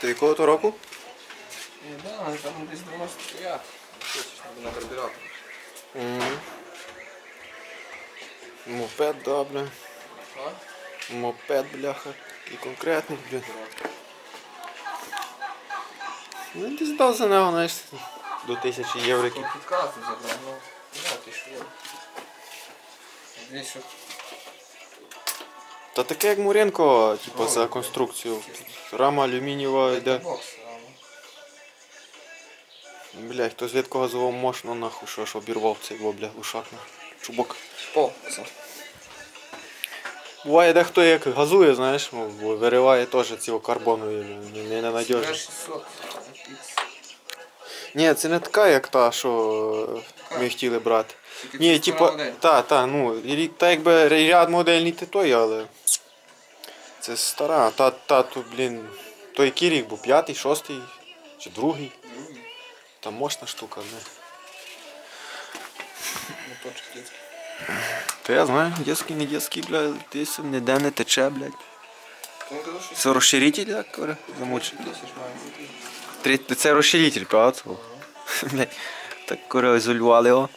Ти якого то року? І да, там десь 95. Хочеш, треба на карбюратор. Мопед, да, бля. А? Мопед, бляха. І конкретний, бля. Ну, десь дав за нього, знаєш, до тисячі євро. Тут підказку забрав, ну, да, ти що. Десь що Та таке як Муренко, типу, за конструкцію. Рама алюмінієва йде. Блядь, хто з відкого звав мощно нахуй, що ж обірвав цей во, бля, ушак на чубок. Пол, це. Буває дехто як газує, знаєш, ну, вириває теж ці карбонові, не, не ненадіжні. 600. Ні, це не така, як та, що ми хотіли брати. Тільки Ні, це стара модель. та, та, ну, і та якби ряд модельний ти той, але це стара, та, та, то, блін, той який рік був, п'ятий, шостий чи другий. Другий. Там мощна штука, не. Моточок дитячий. Та я знаю, дітський, не дітський, бля, десь ніде не тече, блядь. Це розширитель, як говорю, має. Три- Це розширитель, правда? Блядь, так кура ізолювали його.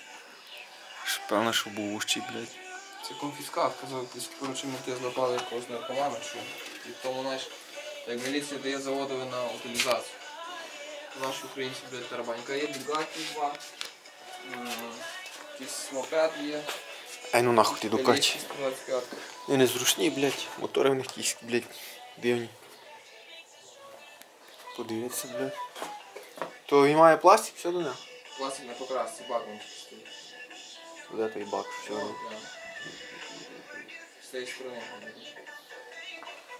Що, Певно, що був ущий, блядь. Це конфіскат, казав, коротше, ми злопали якогось наркомана, що і тому, знаєш, як міліція дає заводові на утилізацію. Наші українці, блядь, тарабанька є, бігаки два, якийсь мопед є, Ай ну нахуй ти L дукать. 625. Вони незручні, блядь. Мотори в них якісь, блядь, дивні. Подивіться, блядь. То він має пластик, все до нього? Пластик на покрасці, багнum стоїть. Де той бак, все.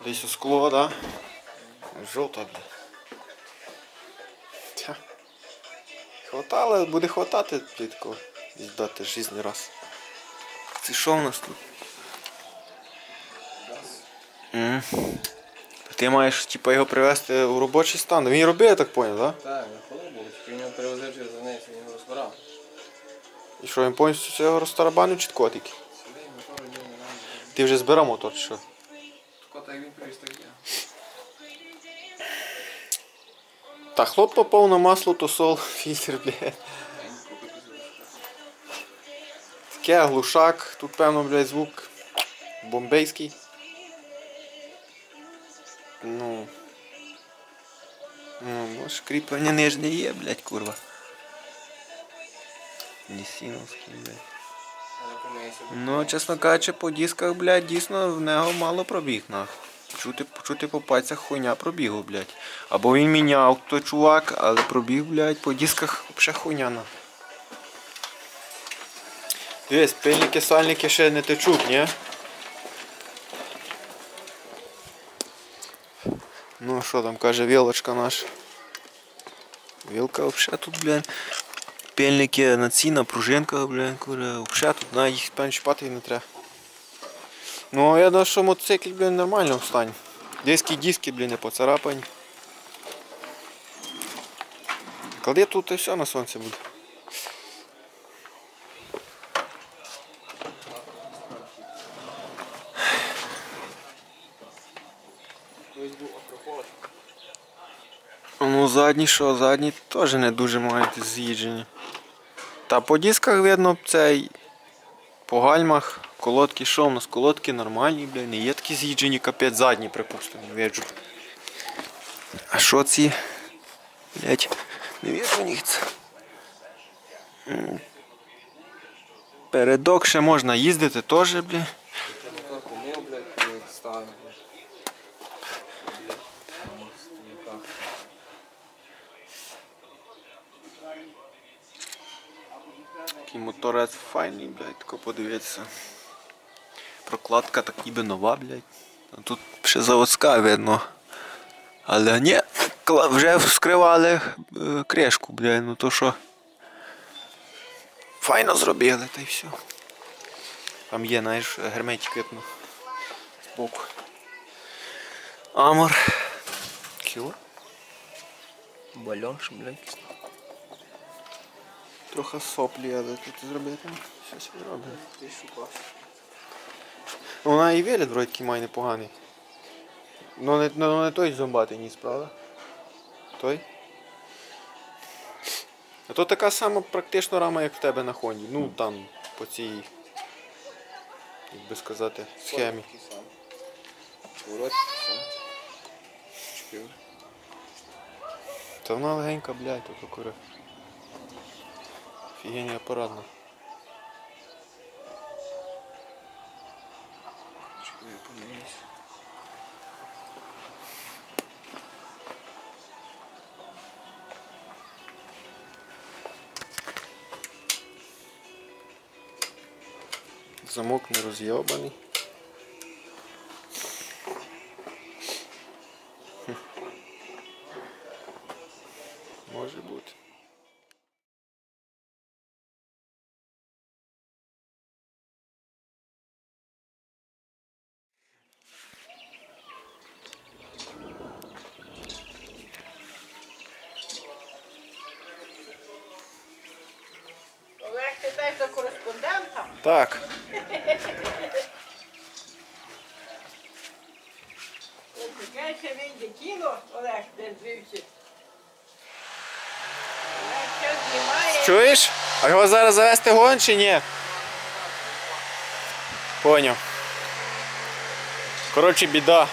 Десь у скло, да? Жовта, блядь. Тя. Хватало, буде хватати, блядь, такого. Десь дати жизни раз. Це що в нас тут? М. Ти маєш типа, його привезти у робочий стан. Він робив, я так поняв, так? Да? Так, я ходив був, він його перевозив через границю, він його розбирав. І що він повністю цього розтарабанив чи котики? Сюди, мотор ні, не надо. Ти вже збирав мотор чи що? Кота, як він привіз, так є. Та хлоп попав на масло, то сол, фільтр, блядь. Таке глушак, тут певно, блядь, звук бомбейський. Ну. Ну, може кріплення нижнє є, блядь, курва. Нісіновський, блядь. Ну, чесно кажучи, по дисках, блядь, дійсно в нього мало пробіг, нах. Чути, чути по пальцях хуйня пробігу, блядь. Або він міняв той чувак, але пробіг, блядь, по дисках взагалі хуйня, нах. Дивись, пильники, сальники ще не течуть, ні? Ну, що там каже вілочка наша? Вілка взагалі тут, блядь. Пельники на ці, на пружинках, блядь, куре, взагалі тут навіть їх чіпати не треба. Ну, я думаю, що мотоцикл, блін, нормально встань. Диски, диски, блін, не поцарапані. Клади тут і все на сонці буде. Колись був акрополь. Ну, задні що, задні теж не дуже мають з'їджені. Та по дисках видно цей. По гальмах, колодки, що у нас колодки нормальні, бля, не є такі з'їджені, капець задні, припустимо, не виджу. А що ці? Блять, не вірю ніц. М. Передок ще можна їздити теж, бля. Мотор помив, блядь, коли ставив. Такий моторець файний, блядь, тако подивитися. Прокладка так ніби нова, блядь. Тут ще заводська видно. Але ні, вже вскривали е, кришку, блядь, ну то що. Файно зробили, та й все. Там є, знаєш, герметик видно. Збоку. Амор. Кіло. Бальон, Трохи соплі, але тут зробити. Щось. Ти шукав. Ну, Вона і вигляд вроді має непоганий. Ну не, ну, не той зомбатий ніс, правда? Той? А то така сама практично рама, як в тебе на Хонді. Ну там по цій, як би сказати, схемі. Та вона легенька, блядь, тут кури. Офігенний апаратно. Замок не роз'єбаний. Ти теж до кореспондента? Так. Чекай, вийде кіно, Олег, де звівся. Олег ще знімає. Чуєш? А його зараз завести гон чи ні? Поняв. Коротше, біда.